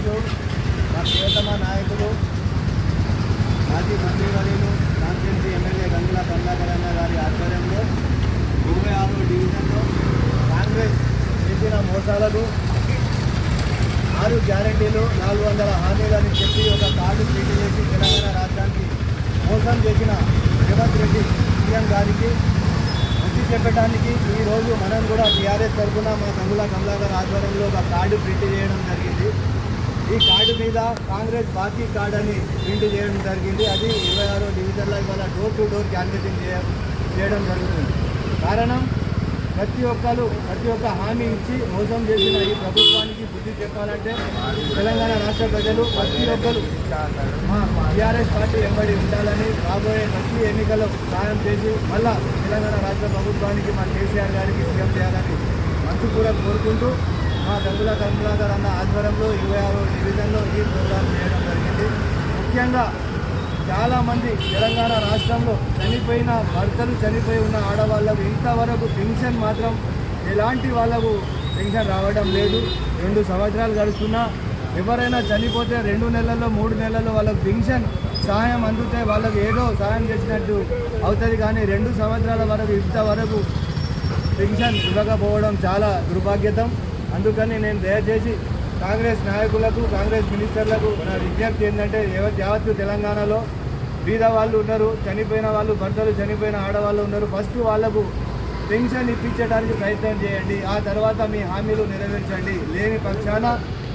ఈరోజు మా ప్రియతమ నాయకులు మాజీ మంత్రివర్యులు కాన్స్టిట్యూన్సీ ఎమ్మెల్యే గంగుల కమలాకర్ అన్న గారి ఆధ్వర్యంలో ఇరవై ఆరో డివిజన్లో కాంగ్రెస్ చేసిన మోసాలకు ఆరు గ్యారంటీలు నాలుగు వందల హామీలని చెప్పి ఒక కార్డు ప్రింట్ చేసి తెలంగాణ రాష్ట్రానికి మోసం చేసిన రేవంత్ రెడ్డి సీఎం గారికి బుద్ధి చెప్పడానికి ఈరోజు మనం కూడా టీఆర్ఎస్ తరఫున మా గంగుల కమలాకర్ ఆధ్వర్యంలో ఒక కార్డు ప్రింట్ చేయడం జరిగింది. ఈ కార్డు మీద కాంగ్రెస్ బాకీ కార్డు అని ప్రింట్ చేయడం జరిగింది. అది ఇరవై ఆరో డివిజన్లో ఇవాళ డోర్ టు డోర్ క్యాన్వసింగ్ చేయ చేయడం జరుగుతుంది. కారణం ప్రతి ఒక్కరు ప్రతి ఒక్క హామీ ఇచ్చి మోసం చేసిన ఈ ప్రభుత్వానికి బుద్ధి చెప్పాలంటే తెలంగాణ రాష్ట్ర ప్రజలు ప్రతి ఒక్కరు మా టీఆర్ఎస్ పార్టీ వెంబడి ఉండాలని రాబోయే ప్రతి ఎన్నికల్లో సాయం చేసి మళ్ళా తెలంగాణ రాష్ట్ర ప్రభుత్వానికి మా కేసీఆర్ గారికి సీఎం చేయాలని మనసు కూడా కోరుకుంటూ మా గంగుల కమలాకర్ అన్న ఆధ్వర్యంలో ఇరవై డివిజన్లో ఈ ప్రోగ్రాం చేయడం జరిగింది. ముఖ్యంగా చాలామంది తెలంగాణ రాష్ట్రంలో చనిపోయిన భర్తలు చనిపోయి ఉన్న ఆడవాళ్ళకు ఇంతవరకు పెన్షన్ మాత్రం ఎలాంటి వాళ్ళకు పెన్షన్ రావడం లేదు. రెండు సంవత్సరాలు గడుస్తున్నా ఎవరైనా చనిపోతే రెండు నెలల్లో మూడు నెలల్లో వాళ్ళకు పెన్షన్ సహాయం అందితే వాళ్ళకు ఏదో సహాయం చేసినట్టు అవుతుంది కానీ రెండు సంవత్సరాల వరకు ఇంతవరకు పెన్షన్ ఇవ్వకపోవడం చాలా దుర్భాగ్యతం. అందుకని నేను దయచేసి కాంగ్రెస్ నాయకులకు కాంగ్రెస్ మినిస్టర్లకు నా విజ్ఞప్తి ఏంటంటే యావత్తు తెలంగాణలో బీద వాళ్ళు ఉన్నారు చనిపోయిన వాళ్ళు భర్తలు చనిపోయిన ఆడవాళ్ళు ఉన్నారు. ఫస్ట్ వాళ్ళకు పెన్షన్ ఇప్పించడానికి ప్రయత్నం చేయండి. ఆ తర్వాత మీ హామీలు నెరవేర్చండి. లేని పక్షాన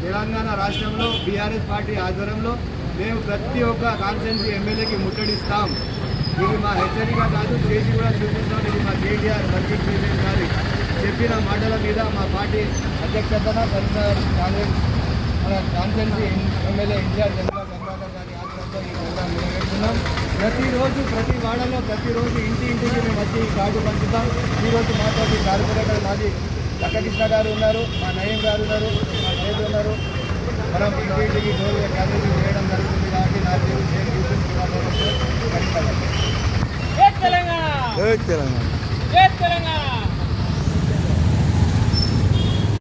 తెలంగాణ రాష్ట్రంలో బీఆర్ఎస్ పార్టీ ఆధ్వర్యంలో మేము ప్రతి ఒక్క కాన్స్టెన్సీ ఎమ్మెల్యేకి ముట్టడిస్తాం. ఇది మా హెచ్చరిక కాదు చేసి కూడా చూపిస్తాం. ఇది మా కేటీఆర్ వర్కింగ్ ప్రెసిడెంట్ గారి చెప్పిన మాటల మీద మా పార్టీ అధ్యక్షతన కరీంనగర్ కాంగ్రెస్ మన constituency MLA in-charge Chandra Gangadhar గారి ఆధ్వర్యంలో ఈ ప్రోగ్రాం నెరవేరుతున్నాం ప్రతిరోజు ప్రతి వాడలో ప్రతిరోజు ఇంటి ఇంటికి మేము వచ్చి ఈ కార్డు పంచుతాం. ఈరోజు మాతో కార్పొరేటర్ మాది లక్కకృష్ణ గారు ఉన్నారు మా నయం గారు ఉన్నారు మా లేదు ఉన్నారు. మనం ఇంటి ఇంటికి డోర్ క్యాబినెట్ చేయడం జరుగుతుంది కాబట్టి నా యూసుఫ్ కరీంనగర్ జై తెలంగాణ! తెలంగాణ! తెలంగాణ!